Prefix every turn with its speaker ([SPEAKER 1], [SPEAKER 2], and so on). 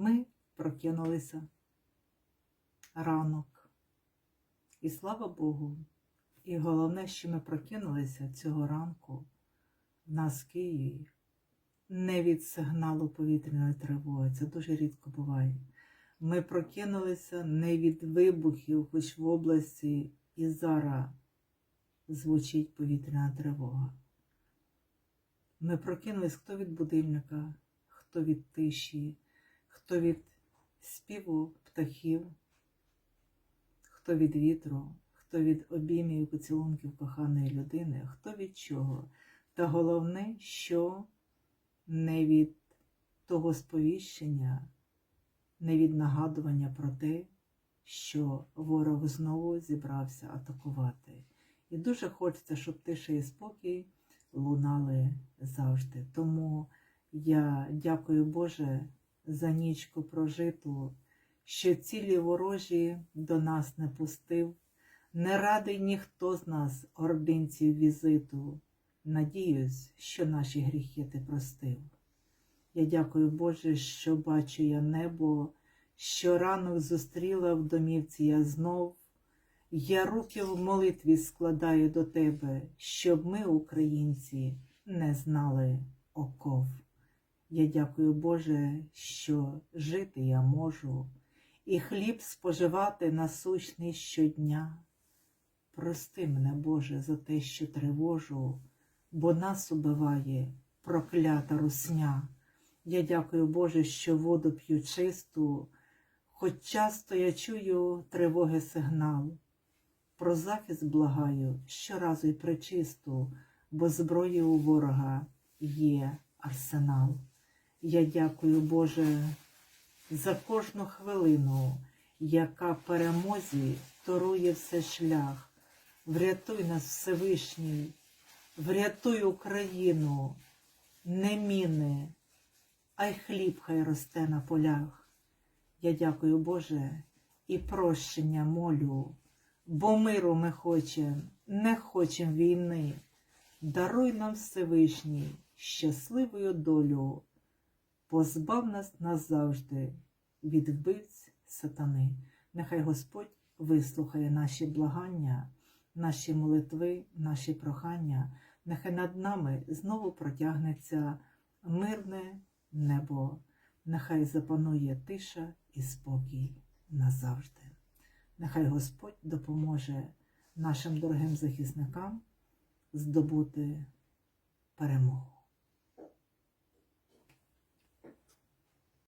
[SPEAKER 1] Ми прокинулися ранок. І слава Богу. І головне, що ми прокинулися цього ранку в нас Києві не від сигналу повітряної тривоги. Це дуже рідко буває. Ми прокинулися не від вибухів, хоч в області і зараз звучить повітряна тривога. Ми прокинулись хто від будильника, хто від тиші, хто від співу птахів, хто від вітру, хто від обіймів поцілунків коханої людини, хто від чого. Та головне, що не від того сповіщення, не від нагадування про те, що ворог знову зібрався атакувати. І дуже хочеться, щоб тиша і спокій лунали завжди. Тому я дякую Боже за нічку прожиту, що цілі ворожі до нас не пустив. Не радий ніхто з нас, ординців візиту. Надіюсь, що наші гріхи ти простив. Я дякую Боже, що бачу я небо, що ранок зустріла в домівці я знов. Я руки в молитві складаю до тебе, щоб ми, українці, не знали оков. Я дякую Боже, що жити я можу, і хліб споживати насущний щодня. Прости мене, Боже, за те, що тривожу, бо нас убиває проклята русня. Я дякую Боже, що воду п'ю чисту, хоч часто я чую тривоги сигнал. Про захист благаю щоразу й причисту, бо зброї у ворога є арсенал. Я дякую, Боже, за кожну хвилину, яка перемозі торує все шлях. Врятуй нас, Всевишній, врятуй Україну, не міни, а й хліб хай росте на полях. Я дякую, Боже, і прощення молю, бо миру ми хочем, не хочем війни. Даруй нам Всевишній щасливою долю, позбав нас назавжди від вбивць сатани. Нехай Господь вислухає наші благання, наші молитви, наші прохання. Нехай над нами знову протягнеться мирне небо, нехай запанує тиша і спокій назавжди. Нехай Господь допоможе нашим дорогим захисникам здобути перемогу.